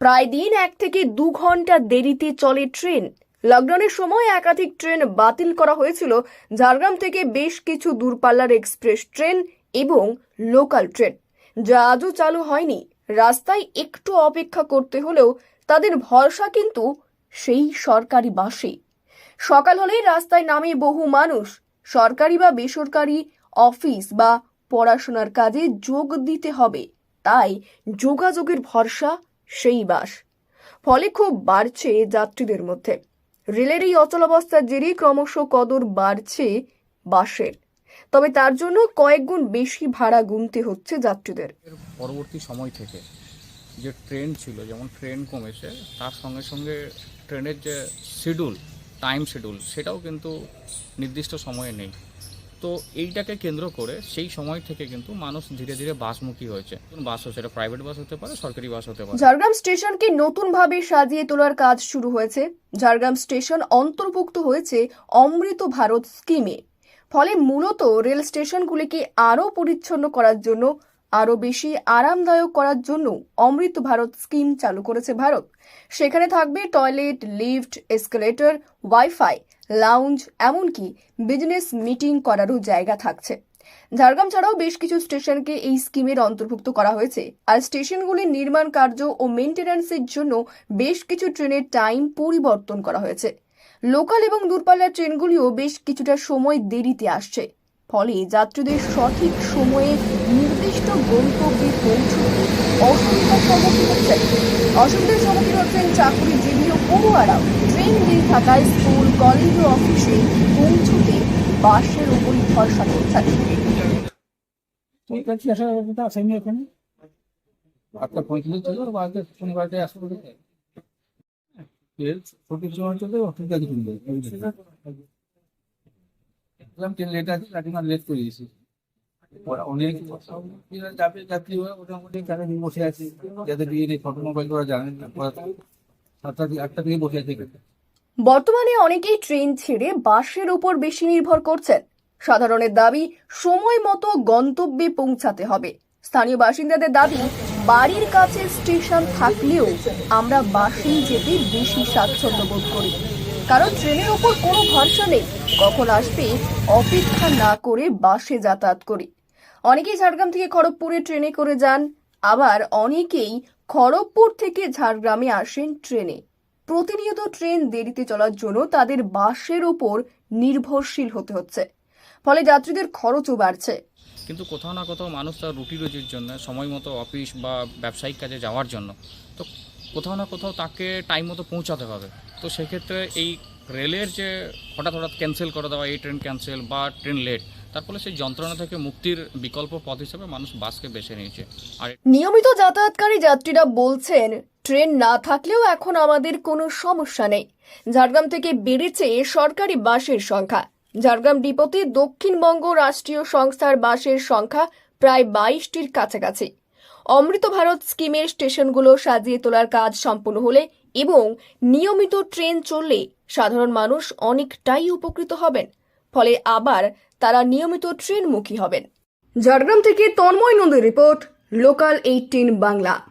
প্রায় দিন এক থেকে দু ঘণ্টা দেরিতে চলে ট্রেন। লকডাউনের সময় একাধিক ট্রেন বাতিল করা হয়েছিল। ঝাড়গ্রাম থেকে বেশ কিছু দূরপাল্লার এক্সপ্রেস ট্রেন এবং লোকাল ট্রেন, যা আজও চালু হয়নি। রাস্তায় একটু অপেক্ষা করতে হলেও তাদের ভরসা কিন্তু সেই সরকারি বাসে সকাল হলেই রাস্তায় নামে বহু মানুষ। সরকারি বা বেসরকারি অফিস বা পড়াশোনার কাজে যোগ দিতে হবে। তাই যোগাযোগের ভরসা সেই বাস। ফলে খুব বাড়ছে যাত্রীদের মধ্যে। রেলের এই অচলাবস্থার জেরে ক্রমশ কদর বাড়ছে বাসের। তবে তার জন্য কয়েক গুণ বেশি ভাড়া গুনতে হচ্ছে যাত্রীদের। পরবর্তী সময় থেকে যে ট্রেন ছিল, যেমন ট্রেন কমেছে, তার সঙ্গে সঙ্গে ট্রেনের যে শিডিউল টাইম শিডিউল সেটাও কিন্তু নির্দিষ্ট সময়ে নেই। তো এইটাকে কেন্দ্র করে সেই সময় থেকে কিন্তু মানুষ ধীরে ধীরে বাসমুখী হয়েছে। বাস এটা প্রাইভেট বাস হতে পারে, সরকারি বাস হতে পারে। ঝাড়গ্রাম স্টেশনকে নতুনভাবে সাজিয়ে তোলার কাজ শুরু হয়েছে। ঝাড়গ্রাম স্টেশন অন্তর্ভুক্ত হয়েছে অমৃত ভারত স্কিমে। ফলে মূলত রেল স্টেশনগুলিকে আরও পরিচ্ছন্ন করার জন্য আরও বেশি আরামদায়ক করার জন্য অমৃত ভারত স্কিম চালু করেছে ভারত। সেখানে থাকবে toilet, lift, escalator, wifi, lounge, এমনকি বিজনেস মিটিং করারও জায়গা থাকছে। ঝাড়গ্রাম ছাড়াও বেশ কিছু স্টেশনকে এই স্কিমের অন্তর্ভুক্ত করা হয়েছে। আর স্টেশনগুলির নির্মাণ কার্য ও মেনটেন্যান্সের জন্য বেশ কিছু ট্রেনের টাইম পরিবর্তন করা হয়েছে। লোকাল এবং দূরপাল্লার ট্রেনগুলিও বেশ কিছুটা সময় দেরিতে আসছে। ফলে যাত্রীদের সঠিক সময়ে নির্দিষ্ট গন্তব্যে পৌঁছতে অসুবিধার সম্মুখীন হচ্ছেন। অসুবিধার সম্মুখীন হচ্ছেন চাকরিজীবী ও পড়ুয়ারাও ট্রেন দেরি থাকায় স্কুল কলেজ ও অফিসে পৌঁছতে বাসের উপরই ভরসা করছেন। ঠিক আছে আসার কথা আসেনি এখানে? আটটা পঁয়ত্রিশ ছিল বাড়িতে শনিবারতে আসব ছুটির সময় চলে ঠিক আছে কিন্তু দেখলাম ট্রেন লেট আছে, তার জন্য লেট করে দিয়েছি। বসে বসে বর্তমানে অনেকেই ট্রেন ছেড়ে বাসের উপর বেশি নির্ভর করছেন। সাধারণের দাবি, সময় মতো গন্তব্যে পৌঁছাতে হবে। স্থানীয় বাসিন্দাদের দাবি, বাড়ির কাছে স্টেশন থাকলেও আমরা বাসেই যেতে বেশি স্বাচ্ছন্দ্য বোধ করি। কারণ ট্রেনের ওপর কোনো ভরসা নেই। কখন আসবে, অপেক্ষা না করে বাসে যাতায়াত করি। অনেকেই ঝাড়গ্রাম থেকে খড়গপুরে ট্রেনে করে যান। আবার অনেকেই খড়গপুর থেকে ঝাড়গ্রামে আসেন ট্রেনে। প্রতিনিয়ত ট্রেন দেরিতে চলার জন্য তাদের বাসের ওপর নির্ভরশীল হতে হচ্ছে। ফলে যাত্রীদের খরচও বাড়ছে। কিন্তু কোথাও না কোথাও মানুষ তার রুটি রুজির জন্য, সময় মতো অফিস বা ব্যবসায়িক কাজে যাওয়ার জন্য। তো কোথাও না কোথাও তাকে টাইম মতো পৌঁছাতে হবে। তো সেক্ষেত্রে এই রেলের যে হঠাৎ হঠাৎ ক্যান্সেল করে দেওয়া, এই ট্রেন ক্যান্সেল বা ট্রেন লেট তার ফলে সেই যন্ত্রণা থেকে মুক্তির বিকল্প পথ হিসেবে মানুষ বাসকে বেছে নিয়েছে। আর নিয়মিত যাতায়াতকারী যাত্রীরা বলছেন ট্রেন না থাকলেও এখন আমাদের কোনো সমস্যা নেই। ঝাড়গ্রাম থেকে বেড়েছে সরকারি বাসের সংখ্যা। ঝাড়গ্রাম ডিপোতে দক্ষিণবঙ্গ রাষ্ট্রীয় সংস্থার বাসের সংখ্যা প্রায় বাইশটির কাছাকাছি। অমৃত ভারত স্কিমের স্টেশনগুলো সাজিয়ে তোলার কাজ সম্পূর্ণ হলে এবং নিয়মিত ট্রেন চললে সাধারণ মানুষ অনেকটাই উপকৃত হবেন। ফলে আবার তারা নিয়মিত ট্রেনমুখী হবেন। ঝাড়গ্রাম থেকে তন্ময় নন্দীর রিপোর্ট, লোকাল এইটিন বাংলা।